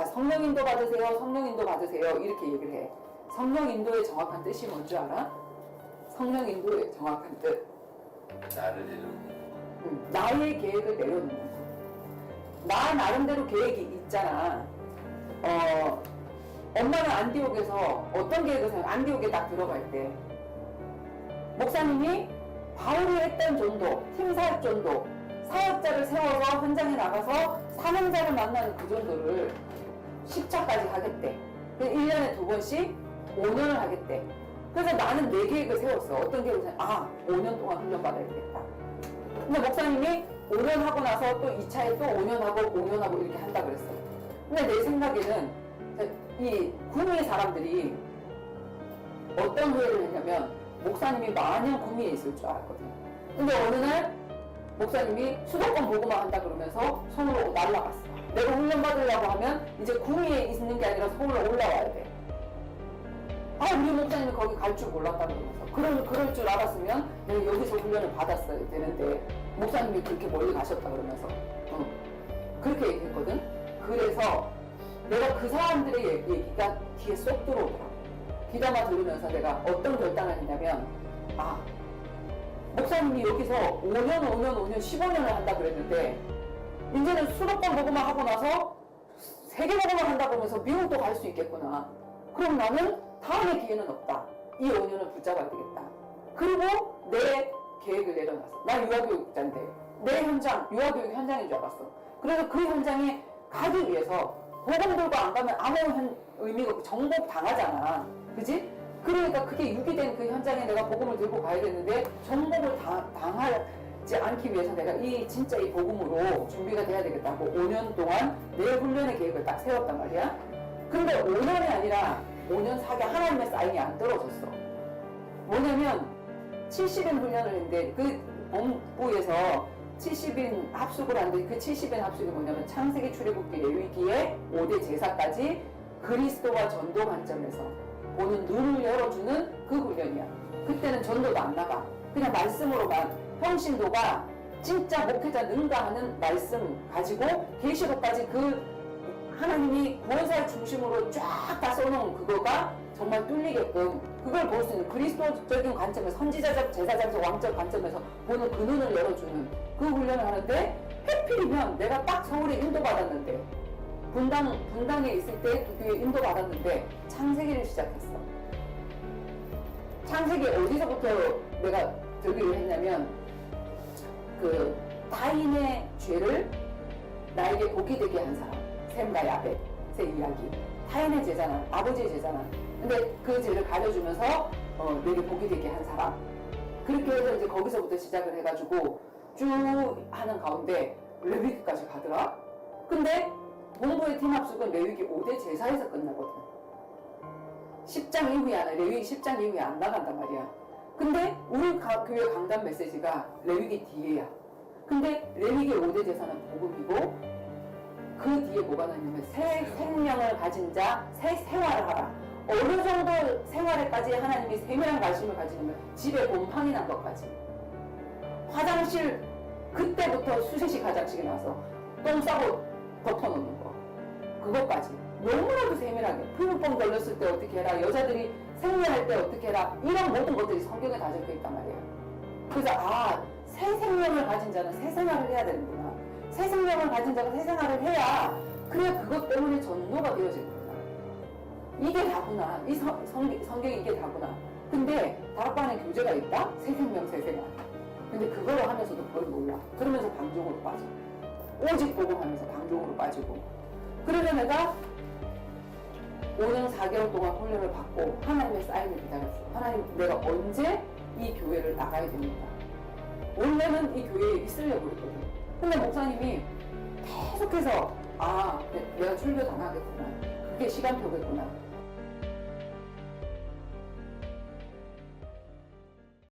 자, 성령 인도 받으세요. 성령 인도 받으세요. 이렇게 얘기를 해. 성령 인도의 정확한 뜻이 뭔줄 알아? 성령 인도의 정확한 뜻. 나를 이루는 음, 나의 계획을 내려놓는 거. 나 나름대로 계획이 있잖아. 어, 엄마는 안디옥에서 어떤 계획을 세워? 안디옥에 딱 들어갈 때 목사님이 바울이 했던 전도, 팀 사역 전도, 사역자를 세워서 현장에 나가서 사명자를 만나는 그 정도를 10차까지 하겠대. 1년에 두 번씩 5년을 하겠대. 그래서 나는 내 계획을 세웠어. 어떤 계획을? 아, 5년 동안 훈련받아야 되겠다. 근데 목사님이 5년 하고 나서 또 2차에 또 5년 하고 5년 하고 이렇게 한다 그랬어. 근데 내 생각에는 이 구미 사람들이 어떤 후회를 했냐면 목사님이 마냥 구미에 있을 줄 알았거든. 근데 어느 날 목사님이 수도권 보고만 한다 그러면서 서울로 날라갔어. 내가 훈련 받으려고 하면 이제 구미에 있는 게 아니라 서울로 올라와야 돼. 아, 우리 목사님이 거기 갈 줄 몰랐다 그러면서. 그럴, 그럴 줄 알았으면 내가 여기서 훈련을 받았어야 되는데, 목사님이 그렇게 멀리 가셨다 그러면서. 응. 그렇게 얘기했거든. 그래서 내가 그 사람들의 얘기- 얘기가 귀에 쏙 들어오더라고. 귀담아 들으면서 내가 어떤 결단을 했냐면, 아, 목사님이 여기서 5년, 5년, 5년, 15년을 한다 그랬는데, 이제는 수도권 보고만 하고 나서 세계 보고만 한다 그러면서 미국도 갈 수 있겠구나. 그럼 나는 다음에 기회는 없다. 이 5년을 붙잡아야 되겠다. 그리고 내 계획을 내려놨어. 나 유아교육자인데 내 현장, 유아교육 현장인 줄 알았어. 그래서 그 현장에 가기 위해서 보험 들고 안 가면 아무 현- 의미가 없고 정복 당하잖아. 그지? 그러니까 그게 유기된 그 현장에 내가 복음을 들고 가야 되는데 정복을 당, 당 하지 않기 위해서 내가 이 진짜 이 복음으로 준비가 돼야 되겠다고 5년 동안 내 훈련의 계획을 딱 세웠단 말이야. 근데 5년이 아니라 5년 사게 하나님의 사인이 안 떨어졌어. 뭐냐면 70인 훈련을 했는데 그 본부에서 70인 합숙을 하는데 그 70인 합숙이 뭐냐면 창세기 출애굽기 레위기의 5대 제사까지 그리스도와 전도 관점에서 보는 눈을 열어주는 그 훈련이야. 그때는 전도도 안 나가. 그냥 말씀으로만 평신도가 진짜 목회자 능가하는 말씀 가지고 계시록까지 그 하나님이 구원사의 중심으로 쫙 다 써놓은 그거가 정말 뚫리게끔 그걸 볼 수 있는 그리스도적인 관점에서 선지자적 제사장적 왕적 관점에서 보는 그 눈을 열어주는 그 훈련을 하는데 해필이면 내가 딱 서울에 인도받았는데 분당 분당에 있을 때그 교회 인도받았는데 창세기를 시작했어. 창세기 어디서부터 내가 들기를 했냐면 그 타인의 죄를 나에게 복이 되게 한 사람. 셈과 야벳의 이야기. 타인의 죄잖아. 아버지의 죄잖아. 근데 그 죄를 가려주면서 어, 내게 복이 되게 한 사람. 그렇게 해서 이제 거기서부터 시작을 해가지고 쭉 하는 가운데 레위기까지 가더라. 근데 본부의 팀 합숙은 레위기 5대 제사에서 끝나거든. 10장 이후에 안, 레위기 10장 이후에 안 나간단 말이야 근데 우리 가- 교회 강단 메시지가 레위기 뒤에야 근데 레위기 5대 제사는 복음이고 그 뒤에 뭐가 나냐면 새 생명을 가진 자, 새 생활을 하라. 어느 정도 생활에까지 하나님이 세밀한 관심을 가지냐면 집에 곰팡이 난 것까지. 화장실 그때부터 수세식 화장실에 나서 똥 싸고 덮어놓는 거. 그것까지. 너무나도 세밀하게. 피부병 걸렸을 때 어떻게 해라. 여자들이 생리할 때 어떻게 해라. 이런 모든 것들이 성경에 다 적혀 있단 말이에요. 그래서 아, 새 생명을 가진 자는 새 생활을 해야 되는구나. 새 생명을 가진 자가 새 생활을 해야 그래야 그것 때문에 전도가 되어지는구나. 이게 다구나. 이 성, 성, 성경이 이게 다구나. 근데 다락방에 교재가 있다? 새 생명, 새 생활. 근데 그거를 하면서도 그걸 몰라. 그러면서 방종으로 빠져. 오직 복음하면서 방종으로 빠지고. 그래서 내가 5년 4개월 동안 훈련을 받고 하나님의 사인을 기다렸어. 하나님, 내가 언제 이 교회를 나가야 됩니다. 원래는 이 교회에 있으려고 했거든. 근데 목사님이 계속해서 아 내- 내가 출교 당하겠구나. 그게 시간표겠구나.